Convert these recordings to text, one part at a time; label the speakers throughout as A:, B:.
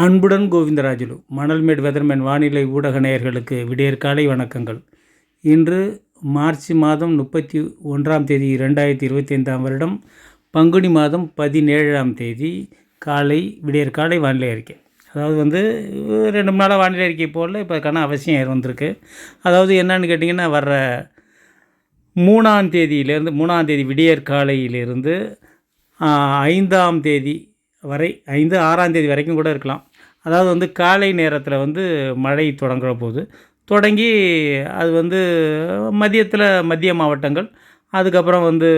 A: அன்புடன் கோவிந்தராஜுலு மணல்மேடு வெதர்மேன் வானிலை ஊடக நேயர்களுக்கு விடியற்காலை வணக்கங்கள். இன்று மார்ச் மாதம் முப்பத்தி ஒன்றாம் தேதி ரெண்டாயிரத்தி இருபத்தி ஐந்தாம் வருடம் பங்குனி மாதம் பதினேழாம் தேதி காலை விடியற்காலை வானிலை அறிக்கை. அதாவது வந்து ரெண்டு மூணு நாளாக வானிலை அறிக்கை போடல இப்போ கன அவசியம் வந்திருக்கு? அதாவது என்னன்னு கேட்டிங்கன்னா வர்ற மூணாம் தேதியிலேருந்து மூணாம் தேதி விடியற்காலையிலிருந்து ஐந்தாம் தேதி வரை ஐந்து ஆறாம் தேதி வரைக்கும் கூட இருக்கலாம். அதாவது வந்து காலை நேரத்தில் வந்து மழை தொடங்குற போது தொடங்கி அது வந்து மதியத்தில் மத்திய மாவட்டங்கள் அதுக்கப்புறம் வந்து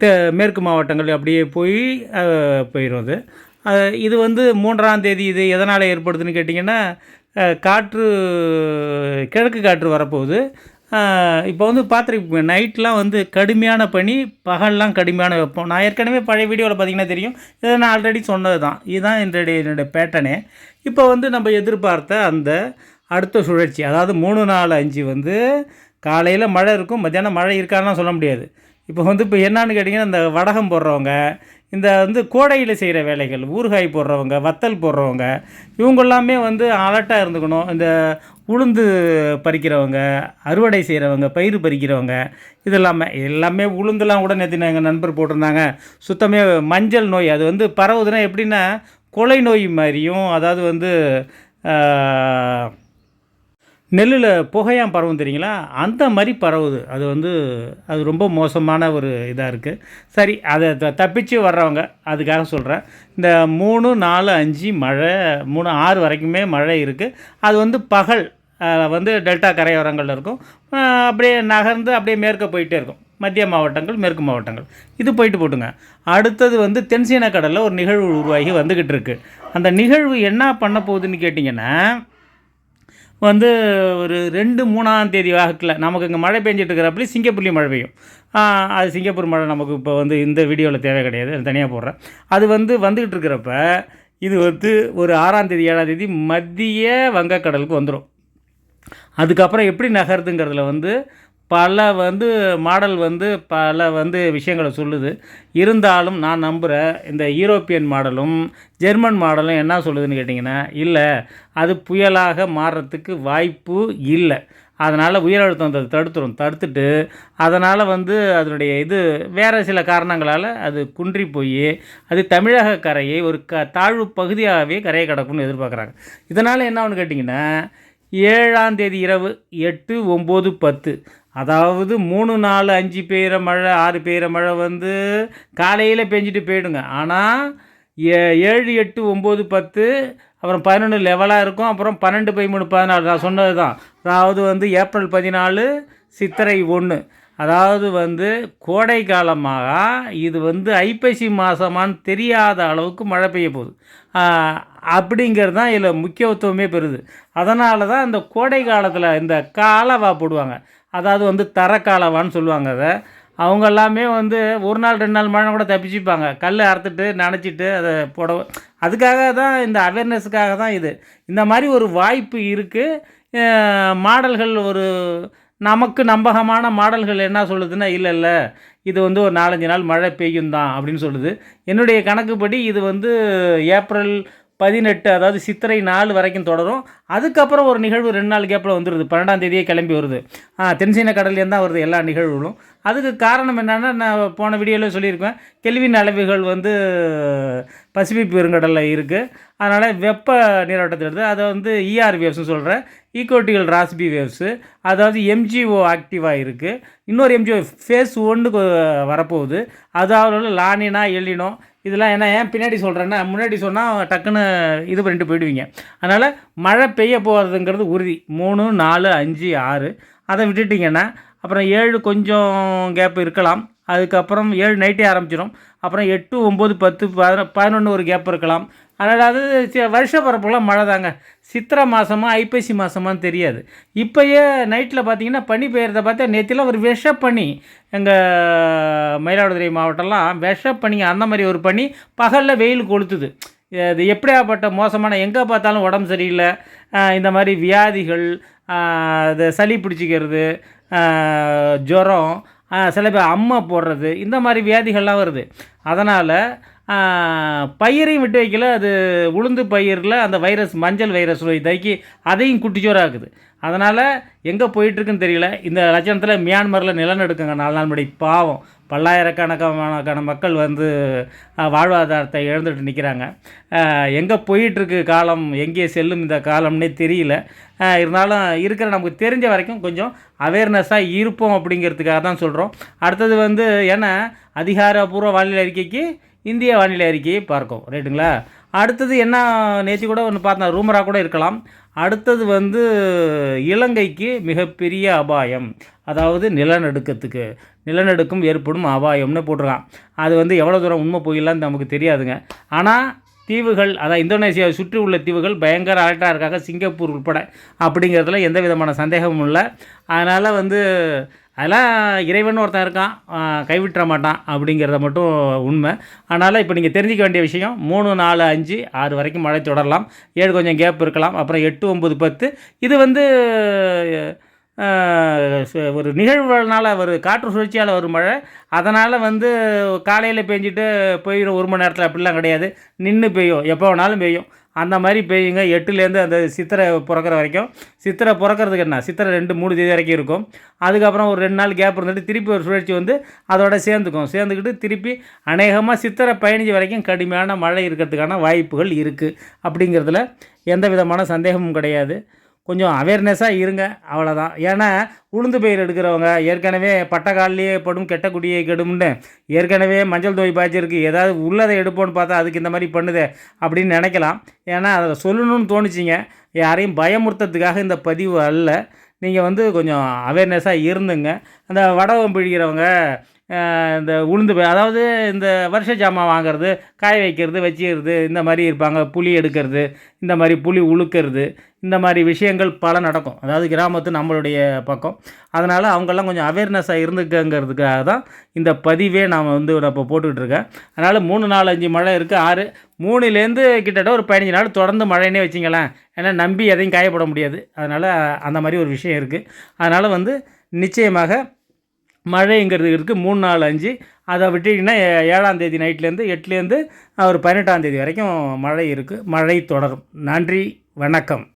A: தே மேற்கு மாவட்டங்கள் அப்படியே போய் போயிடும் அது இது வந்து மூன்றாம் தேதி இது எதனால் ஏற்படுதுன்னு கேட்டிங்கன்னா காற்று கிழக்கு காற்று வரப்போகுது. இப்போ வந்து பார்த்துருப்பீங்க நைட்லாம் வந்து கடுமையான பனி பகல்லாம் கடுமையான வெப்பம். நான் ஏற்கனவே பழைய வீடியோவில் பார்த்தீங்கன்னா தெரியும். இதை நான் ஆல்ரெடி சொன்னது தான் இதுதான் என்னுடைய என்னுடைய பேட்டனே இப்போ வந்து நம்ம எதிர்பார்த்த அந்த அடுத்த சுழற்சி அதாவது மூணு நாலு அஞ்சு வந்து காலையில் மழை இருக்கும் மத்தியானம் மழை இருக்கான்லாம் சொல்ல முடியாது. இப்போ வந்து இப்போ என்னான்னு கேட்டிங்கன்னா இந்த வடகம் போடுறவங்க இந்த வந்து கோடையில் செய்கிற வேலைகள் ஊறுகாய் போடுறவங்க வத்தல் போடுறவங்க இவங்க எல்லாமே வந்து அலர்ட்டாக இருந்துக்கணும். இந்த உளுந்து பறிக்கிறவங்க அறுவடை செய்கிறவங்க பயிர் பறிக்கிறவங்க இது எல்லாமே எல்லாமே உளுந்துலாம் கூட நேற்று எங்கள் நண்பர் போட்டிருந்தாங்க. சுத்தமே மஞ்சள் நோய். அது வந்து பரவுதுன்னா எப்படின்னா கொலை நோய் மாதிரியும் அதாவது வந்து நெல்லில் புகையாம் பரவும் தெரியுங்களா? அந்த மாதிரி பரவுது. அது வந்து அது ரொம்ப மோசமான ஒரு இதாக இருக்குது சரி அதை த தப்பிச்சு வர்றவங்க அதுக்காக சொல்கிறேன் இந்த மூணு நாலு அஞ்சு மழை மூணு ஆறு வரைக்குமே மழை இருக்குது அது வந்து பகல் வந்து டெல்டா கரையோரங்களில் இருக்கும். அப்படியே நகர்ந்து அப்படியே மேற்க போயிட்டே இருக்கும். மத்திய மாவட்டங்கள் மேற்கு மாவட்டங்கள். இது போயிட்டு போட்டுங்க. அடுத்தது வந்து தென்சீன கடலில் ஒரு நிகழ்வு உருவாகி வந்துக்கிட்டு இருக்குது அந்த நிகழ்வு என்ன பண்ண போகுதுன்னு கேட்டிங்கன்னா வந்து ஒரு ரெண்டு மூணாம் தேதி வாக்கில் நமக்கு இங்கே மழை பெஞ்சிட்டு இருக்கிறப்பல சிங்கப்பூர்லேயும் மழை பெய்யும். அது சிங்கப்பூர் மழை நமக்கு இப்போ வந்து இந்த வீடியோவில் தேவை கிடையாது. அது தனியாக போடுறேன். அது வந்து வந்துக்கிட்டு இருக்கிறப்ப இது வந்து ஒரு ஆறாம் தேதி ஏழாம் தேதி மத்திய வங்கக்கடலுக்கு வந்துடும் அதுக்கப்புறம் எப்படி நகருதுங்கிறதுல வந்து பல வந்து மாடல் வந்து பல வந்து விஷயங்களை சொல்லுது. இருந்தாலும் நான் நம்புகிறேன் இந்த யூரோப்பியன் மாடலும் ஜெர்மன் மாடலும் என்ன சொல்லுதுன்னு கேட்டிங்கன்னா இல்லை அது புயலாக மாறுறதுக்கு வாய்ப்பு இல்லை. அதனால் உயரழுத்தம் அதை தடுத்துரும். தடுத்துட்டு அதனால் வந்து அதனுடைய இது வேறு சில காரணங்களால் அது குன்றி போய் அது தமிழக கரையை ஒரு க தாழ்வு பகுதியாகவே கரையை கிடக்கும்னு எதிர்பார்க்குறாங்க. இதனால் என்ன ஆகுன்னு கேட்டிங்கன்னா ஏழாம் தேதி இரவு எட்டு ஒம்பது பத்து. அதாவது மூணு நாலு அஞ்சு பெய்கிற மழை ஆறு பெய்கிற மழை வந்து காலையில் பெஞ்சிட்டு போயிடுங்க. ஆனால் ஏ ஏழு எட்டு ஒம்பது பத்து அப்புறம் பதினொன்று லெவலாக இருக்கும். அப்புறம் பன்னெண்டு பதிமூணு பதினாலு. நான் சொன்னது தான் அதாவது வந்து ஏப்ரல் பதினாலு சித்திரை ஒன்று அதாவது வந்து கோடை காலமாக இது வந்து ஐப்பசி மாதமானு தெரியாத அளவுக்கு மழை பெய்ய போகுது. அப்படிங்கிறது தான் இதில் முக்கியத்துவமே பெறுது. அதனால தான் இந்த கோடை காலத்தில் இந்த காலவா போடுவாங்க. அதாவது வந்து தரக்காலவான்னு சொல்லுவாங்க அதை. அவங்க எல்லாமே வந்து ஒரு நாள் ரெண்டு நாள் மழை கூட தப்பிச்சுப்பாங்க. கல் அறுத்துட்டு நனைச்சிட்டு அதை போட அதுக்காக தான் இந்த அவேர்னஸுக்காக தான் இது. இந்த மாதிரி ஒரு வாய்ப்பு இருக்குது மாடல்கள் ஒரு நமக்கு நம்பகமான மாடல்கள் என்ன சொல்லுதுன்னா இல்லை இல்லை இது வந்து ஒரு நாலஞ்சு நாள் மழை பெய்யும் தான் அப்படின்னு சொல்லுது. என்னுடைய கணக்குப்படி இது வந்து ஏப்ரல் பதினெட்டு அதாவது சித்திரை நாலு வரைக்கும் தொடரும். அதுக்கப்புறம் ஒரு நிகழ்வு ரெண்டு நாள் கேப்பில் வந்துடுது பன்னெண்டாம் தேதியே கிளம்பி வருது. தென்சீன கடல்லேருந்து தான் வருது எல்லா நிகழ்வுகளும். அதுக்கு காரணம் என்னென்னா நான் போன வீடியோவில் சொல்லியிருப்பேன் கெல்வின் அளவுகள் வந்து பசிபிக் பெருங்கடலில் இருக்குது அதனால் வெப்ப நீரோட்டத்தில் இருக்குது அதை வந்து இஆர் வேவ்ஸ்னு சொல்கிறேன் ஈக்குவட்டிகள் ராஸ்பி வேவ்ஸு அதாவது எம்ஜிஓ ஆக்டிவாக இருக்குது இன்னொரு எம்ஜிஓ ஃபேஸ் ஒன்று வரப்போகுது. அதாவது லானினா எல்லினோ இதெல்லாம் ஏன்னா ஏன் பின்னாடி சொல்கிறேன்னா முன்னாடி சொன்னால் டக்குன்னு இது பண்ணிட்டு போயிடுவீங்க. அதனால் மழை பெய்ய போகிறதுங்கிறது உறுதி. மூணு நாலு அஞ்சு ஆறு. அதை விட்டுட்டிங்கன்னா அப்புறம் ஏழு கொஞ்சம் கேப் இருக்கலாம். அதுக்கப்புறம் ஏழு நைட்டே ஆரம்பிச்சிடும். அப்புறம் எட்டு ஒம்பது பத்து பதினொ பதினொன்று ஒரு கேப் இருக்கலாம். அதாவது சி- வருஷ பரப்புலாம் மழை தாங்க. சித்திரை மாதமாக ஐப்பசி மாதமானு தெரியாது. இப்போயே நைட்டில் பார்த்தீங்கன்னா பனி பெய்யறத பார்த்தா நேற்றுலாம் ஒரு விஷ பனி எங்கள் மயிலாடுதுறை மாவட்டம்லாம் விஷ பனி அந்த மாதிரி ஒரு பனி பகலில் வெயில் கொளுத்துது. இது எப்படியாப்பட்ட மோசமான எங்கே பார்த்தாலும் உடம்பு சரியில்லை. இந்த மாதிரி வியாதிகள் அது இது சளி பிடிச்சிக்கிறது ஜுரம் சில பேர் அம்மை போடுறது இந்த மாதிரி வியாதிகள்லாம் வருது. அதனால் பயிரையும் விட்டு வைக்கல அது உளுந்து பயிரில் அந்த வைரஸ் மஞ்சள் வைரஸ் நோய் தாக்கி அதையும் குட்டிச்சோராக்குது அதனால் எங்கே போயிட்டுருக்குன்னு தெரியல. இந்த லட்சணத்தில் மியான்மரில் நிலநடுக்கங்க நாலு நாள் முடி பாவம். பல்லாயிரக்கணக்கான மக்கள் வந்து வாழ்வாதாரத்தை இழந்துட்டு நிற்கிறாங்க எங்கே போயிட்டுருக்கு காலம்? எங்கே செல்லும் இந்த காலம்னே தெரியல. இருந்தாலும் இருக்கிற நமக்கு தெரிஞ்ச வரைக்கும் கொஞ்சம் அவேர்னஸாக இருப்போம் அப்படிங்கிறதுக்காக தான் சொல்கிறோம் அடுத்தது வந்து ஏன்னா அதிகாரபூர்வ வானிலை அறிக்கைக்கு இந்திய வானிலை அறிக்கையை பார்க்கும். ரைட்டுங்களா அடுத்தது என்ன நேற்று கூட ஒன்று பார்த்தேன் ரூமராக கூட இருக்கலாம். அடுத்தது வந்து இலங்கைக்கு மிகப்பெரிய அபாயம். அதாவது நிலநடுக்கத்துக்கு. நிலநடுக்கம் ஏற்படும் அபாயம்னு போட்டிருக்கான். அது வந்து எவ்வளோ தூரம் உண்மை போயிடலான்னு நமக்கு தெரியாதுங்க. ஆனால் தீவுகள் அதான் இந்தோனேசியாவை சுற்றி உள்ள தீவுகள் பயங்கர அலர்ட்டாக இருக்காங்க சிங்கப்பூர் உட்பட அப்படிங்கிறதுல எந்த விதமான சந்தேகமும் இல்லை. அதனால் வந்து அதெல்லாம் இறைவன் ஒருத்தன் இருக்கான் கைவிட்டுற மாட்டான் அப்படிங்கிறத மட்டும் உண்மை. அதனால் இப்போ நீங்கள் தெரிஞ்சிக்க வேண்டிய விஷயம் மூணு நாலு அஞ்சு ஆறு வரைக்கும் மழை தொடரலாம் ஏழு கொஞ்சம் கேப் இருக்கலாம் அப்புறம் எட்டு ஒம்பது பத்து. இது வந்து ஒரு நிகழ்வுனால் ஒரு காற்று சுழற்சியால் வரும் மழை. அதனால் வந்து காலையில் பெஞ்சிட்டு போயிடும் ஒரு மணி நேரத்தில் அப்படிலாம் கிடையாது. நின்று பெய்யும். எப்போ வேணாலும் பெய்யும். அந்த மாதிரி பெய்யுங்க. எட்டுலேருந்து அந்த சித்திரை பிறக்கிற வரைக்கும். சித்திரை பிறக்கிறதுக்கு என்ன? சித்திரை ரெண்டு மூணு தேதி வரைக்கும் இருக்கும். அதுக்கப்புறம் ஒரு ரெண்டு நாள் கேப் இருந்துட்டு திருப்பி ஒரு சுழற்சி வந்து அதோட சேர்ந்துக்கும். சேர்ந்துக்கிட்டு திருப்பி அநேகமாக சித்திரை பயணிஞ்ச வரைக்கும் கடுமையான மழை இருக்கிறதுக்கான வாய்ப்புகள் இருக்குது அப்படிங்கிறதுல எந்த விதமான சந்தேகமும் கிடையாது. கொஞ்சம் அவேர்னஸாக இருங்க அவ்வளோதான் ஏன்னா உளுந்து பயிர் எடுக்கிறவங்க ஏற்கனவே பட்டக்கால்லையே படும் கெட்ட குடியை கெடும்னு ஏற்கனவே மஞ்சள் தோய் பாய்ச்சிருக்கு. ஏதாவது உள்ளதை எடுப்போன்னு பார்த்தா அதுக்கு இந்த மாதிரி பண்ணுதே அப்படின்னு நினைக்கலாம். ஏன்னா அதை சொல்லணும்னு தோணுச்சிங்க. யாரையும் பயமுறுத்துறதுக்காக இந்த பதிவு அல்ல. நீங்கள் வந்து கொஞ்சம் அவேர்னஸாக இருந்துங்க. அந்த வடகம் பிழிக்கிறவங்க இந்த உளுந்து அதாவது இந்த வருஷ ஜாமான் வாங்குறது காய வைக்கிறது வச்சுக்கிறது இந்த மாதிரி இருப்பாங்க. புளி எடுக்கிறது இந்த மாதிரி புளி உழுக்கிறது இந்த மாதிரி விஷயங்கள் பல நடக்கும். அதாவது கிராமத்து நம்மளுடைய பக்கம். அதனால் அவங்கெல்லாம் கொஞ்சம் அவேர்னஸாக இருந்துக்கங்கிறதுக்காக தான் இந்த பதிவே நான் வந்து நான் இப்போ போட்டுக்கிட்டு இருக்கேன் அதனால் மூணு நாலு அஞ்சு மழை இருக்குது ஆறு மூணுலேருந்து கிட்டத்தட்ட ஒரு பதினஞ்சு நாள் தொடர்ந்து மழைன்னே வச்சிங்களேன். ஏன்னா நம்பி எதையும் காயப்பட முடியாது. அதனால் அந்த மாதிரி ஒரு விஷயம் இருக்குது அதனால் வந்து நிச்சயமாக மழைங்கிறது இருக்குது மூணு நாலு அஞ்சு. அதை விட்டிங்கன்னா ஏழாம் தேதி நைட்லேருந்து எட்டுலேருந்து ஒரு பதினெட்டாம் தேதி வரைக்கும் மழை இருக்குது மழை தொடரும். நன்றி வணக்கம்.